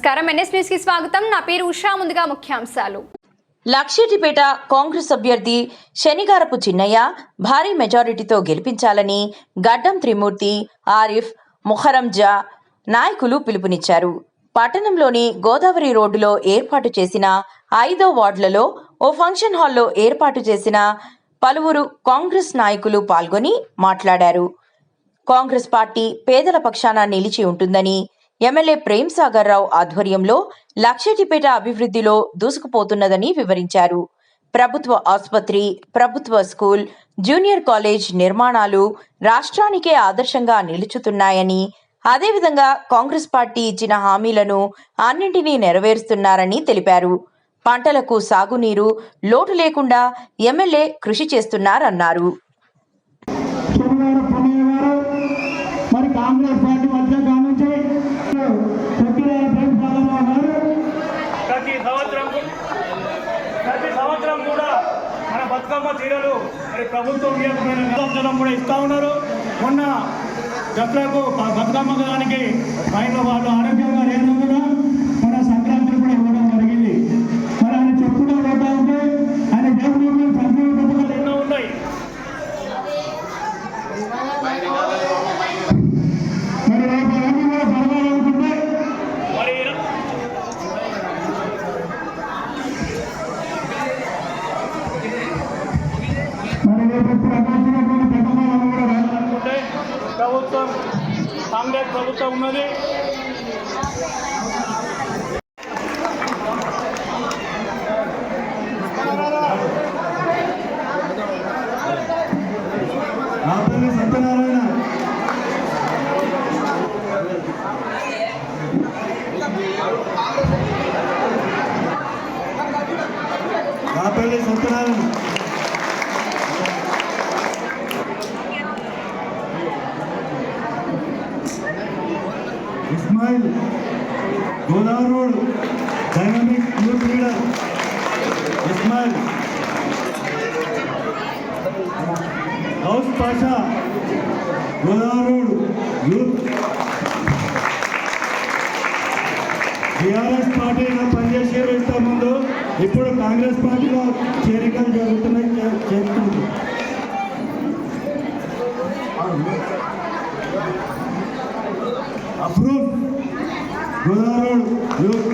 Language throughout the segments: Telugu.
నమస్కారం. ఎన్ఎస్ న్యూస్కి స్వాగతం. నా పేరు ఉషా. ముందుగా ముఖ్యాంశాలు. లక్షిటిపేట కాంగ్రెస్ అభ్యర్థి శనిగారపు చిన్నయ్య భారీ మెజారిటీతో గెలిపించాలని గడ్డం త్రిమూర్తి ఆరిఫ్ ముహరంజా నాయకులు పిలుపునిచ్చారు. పట్టణంలోని గోదావరి రోడ్డులో ఏర్పాటు చేసిన ఐదో వార్డులలో ఓ ఫంక్షన్ హాల్లో ఏర్పాటు చేసిన పలువురు కాంగ్రెస్ నాయకులు పాల్గొని మాట్లాడారు. కాంగ్రెస్ పార్టీ పేదల పక్షాన నిలిచి ఉంటుందని ఎమ్మెల్యే ప్రేమ్ సాగర్ రావు ఆధ్వర్యంలో లక్షటిపేట అభివృద్ధిలో దూసుకుపోతున్నదని వివరించారు. ప్రభుత్వ ఆసుపత్రి ప్రభుత్వ స్కూల్ జూనియర్ కాలేజ్ నిర్మాణాలు రాష్ట్రానికే ఆదర్శంగా నిలుచుతున్నాయని అదేవిధంగా కాంగ్రెస్ పార్టీ ఇచ్చిన హామీలను అన్నింటినీ నెరవేరుస్తున్నారని తెలిపారు. పంటలకు సాగునీరు లోటు లేకుండా ఎమ్మెల్యే కృషి చేస్తున్నారన్నారు శనివారం పున్నయ్య గారు మరి కాంగ్రెస్ పార్టీ మధ్య కానుంచి తొక్కిరాల ప్రేమ్ సాగరరావు గారు ప్రతి సంవత్సరం ప్రతి సంవత్సరం కూడా మన బతుకమ్మ చీరలు మరి ప్రభుత్వం జనం కూడా ఇస్తా ఉన్నారు. మొన్న దసరాకు బతుకమ్మ దానికి పైన వాళ్ళు ఆరోగ్యంగా ప్రభుత్వం కాంగ్రెస్ ప్రభుత్వం ఉన్నది నా పేరు సత్యనారాయణ నా పేరు Satyanarayana Ismail Godavari road dynamic youth leader Ismail house Pasha Godavari youth TRS పార్టీలో పనిచేసారు ఇంత ముందు ఇప్పుడు కాంగ్రెస్ పార్టీలో చేరికలు జరుగుతున్నాయి. చేస్తుంది approve. Godavari youth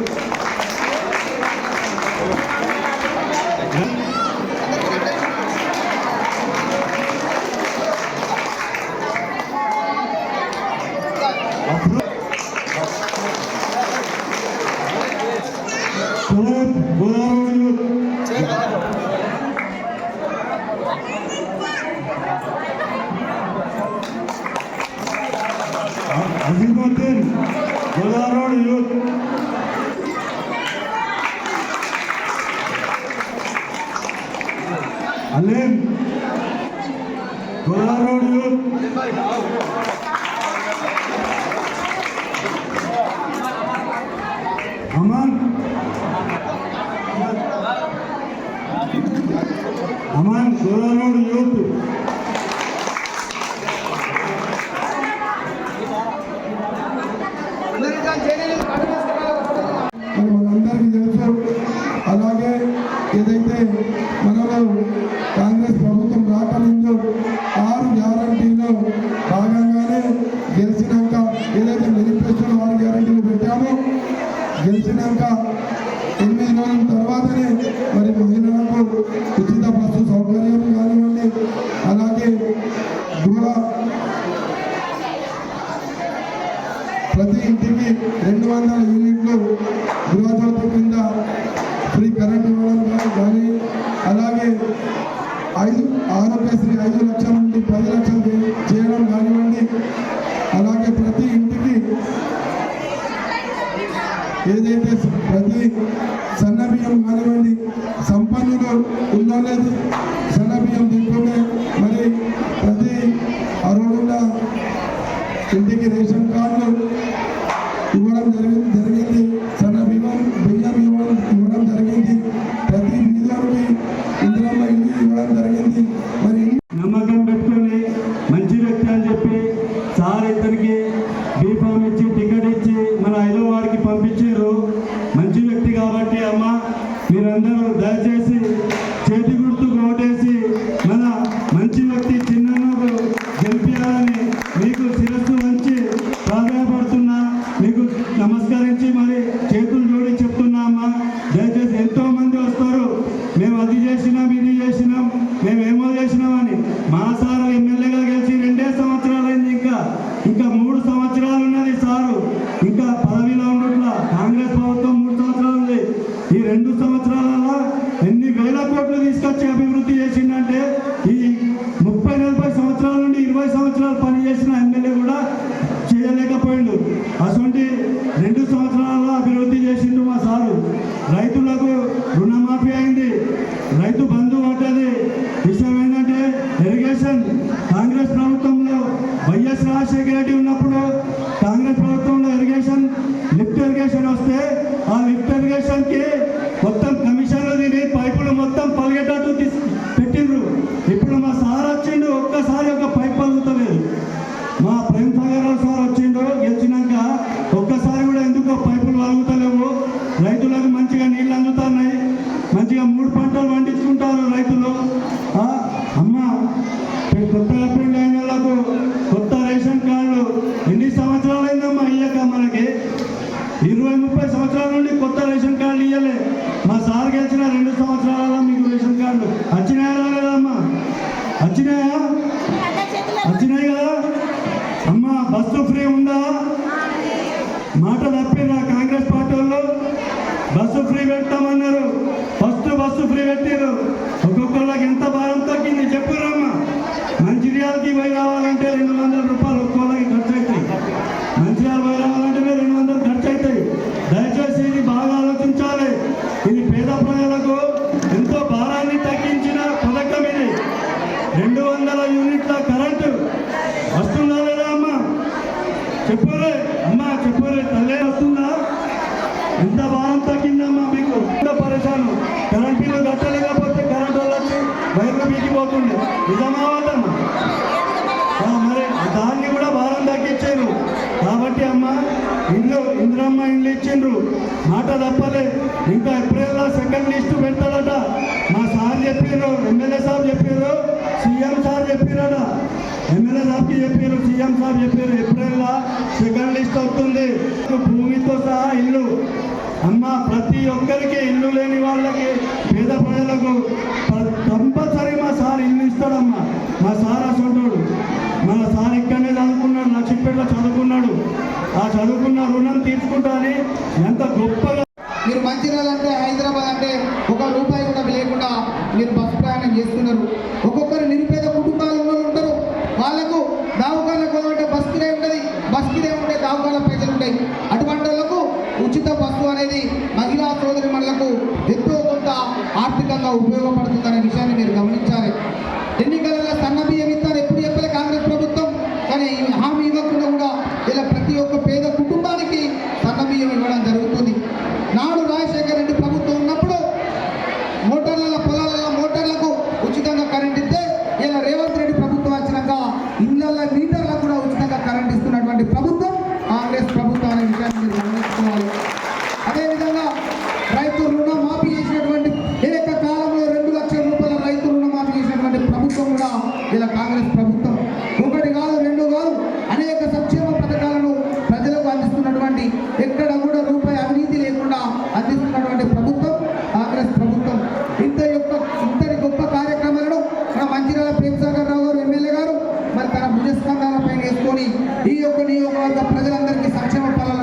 Azeemuddin Godavari youth Aleem Godavari youth Aman Aman Godavari youth అందరికీ తెలుసు. అలాగే ఏదైతే మనలో కాంగ్రెస్ ప్రభుత్వం రాకముందు ఆరు గ్యారంటీలో భాగంగానే గెలిచినాక ఏదైతే మేనిఫెస్టోలో ఆరు గ్యారంటీలు పెట్టామో గెలిచినాక ఎనిమిది రోజుల తర్వాతనే మరి మహిళలకు ఉచిత బస్సు సౌకర్యం కానివ్వండి. అలాగే గృహ ప్రతి ఇంటికి రెండు వందల యూనిట్లు గృహజ్యోతి కింద ఫ్రీ కరెంట్ ఇవ్వడం కానీ అలాగే ఐదు ఆరోగ్యశ్రీ ఐదు లక్షల నుండి పది లక్షలు చేయడం కానివ్వండి. అలాగే ప్రతి ఇంటికి ఏదైతే ప్రతి సన్నబియ్యం కానివ్వండి సంపన్నులు ఉందో లేదు? సన్నబియ్యం బియ్యం మరి ప్రతి అర్హుడున్న ఇంటికి రేషన్ కార్డులు ఇవ్వడం జరిగింది. అన్నారు దయచేసి పనిచేసిన ఎమ్మెల్యే కూడా చేయలేకపోయిండు. అటువంటి రెండు సంవత్సరాలలో అభివృద్ధి చేసిండు మా సారు. రైతులకు రుణమాఫీ అయింది. రైతు బంధు పడ్డది. విషయం ఏంటంటే ఇరిగేషన్ కాంగ్రెస్ ప్రభుత్వంలో వైఎస్ రాజశేఖర రెడ్డి ఉన్నప్పుడు కాంగ్రెస్ ప్రభుత్వంలో ఇరిగేషన్ లిఫ్ట్ ఇరిగేషన్ వస్తే ఆ లిఫ్ట్ ఇరిగేషన్కి కొత్త రేషన్ కార్డులు ఇవ్వలే మా సార్ గెలిచిన రెండు సంవత్సరాల మీకు రేషన్ కార్డులు వచ్చినాయా రాలేదమ్మా వచ్చినాయా? వచ్చినాయి కదా? అమ్మ బస్సు ఫ్రీ ఉందా? మాట తప్పిరా కాంగ్రెస్ పార్టీ వాళ్ళు. బస్సు ఫ్రీ పెడతామన్నారు. ఫస్ట్ బస్సు ఫ్రీ పెట్టారు ఒక్కొక్కళ్ళకి ఎంత భారం తగ్గింది చెప్పురమ్మా మంచిర్యాలకి పోయి రావాలంటే రెండు వందల రూపాయలు ఒక్కోళ్ళకి ఖర్చు అవుతాయి. మంచిర్యాల పోయి వైర్లు నిజమా మరి దాన్ని కూడా భారం తగ్గించారు. కాబట్టి అమ్మ ఇల్లు ఇందిరమ్మ ఇండ్లు ఇచ్చిండ్రు. మాట తప్పలే. ఇంకా ఎప్పుడైనా సెకండ్ లిస్ట్ పెడతాడట మా సార్ చెప్పారు ఎమ్మెల్యే సార్ చెప్పారు సీఎం సార్ చెప్పారట ఎమ్మెల్యే సార్కి చెప్పారు సీఎం సార్ చెప్పారు ఎప్పుడైనా సెకండ్ లిస్ట్ అవుతుంది భూమితో సహా ఇల్లు. అమ్మ ప్రతి ఒక్కరికి ఇల్లు లేని వాళ్ళకి పేద ప్రజలకు కంపల్సరీ మా సార్ ఇల్లు ఇస్తాడమ్మా. మా సార్ అసంటోడు. మన సార్ ఇక్కడనే చదువుకున్నాడు లక్ష్మీపేటలో చదువుకున్నాడు. ఆ చదువుకున్న రుణం తీసుకుంటాని ఎంత గొప్పగా మీరు మంచి అంటే బస్సు అనేది మహిళా సోదరి మనలకు ఎంతో కొంత ఆర్థికంగా ఉపయోగపడుతుందనే విషయాన్ని మీరు గమనించాలి. ఎన్నికలలో సన్న బియ్యం ఇస్తారు ఇలా కాంగ్రెస్ ప్రభుత్వం. ఒకటి కాదు రెండు కాదు అనేక సంక్షేమ పథకాలను ప్రజలకు అందిస్తున్నటువంటి ఎక్కడ కూడా రూపాయి అవినీతి లేకుండా అందిస్తున్నటువంటి ప్రభుత్వం కాంగ్రెస్ ప్రభుత్వం. ఇంత యొక్క ఇంతటి గొప్ప కార్యక్రమాలను మన మంచిర్యాల ప్రేమసాగర్ రావు గారు ఎమ్మెల్యే గారు మరి తన భుజస్కంధాల పైన వేసుకొని ఈ యొక్క నియోజకవర్గ ప్రజలందరికీ సంక్షేమ ఫలాలు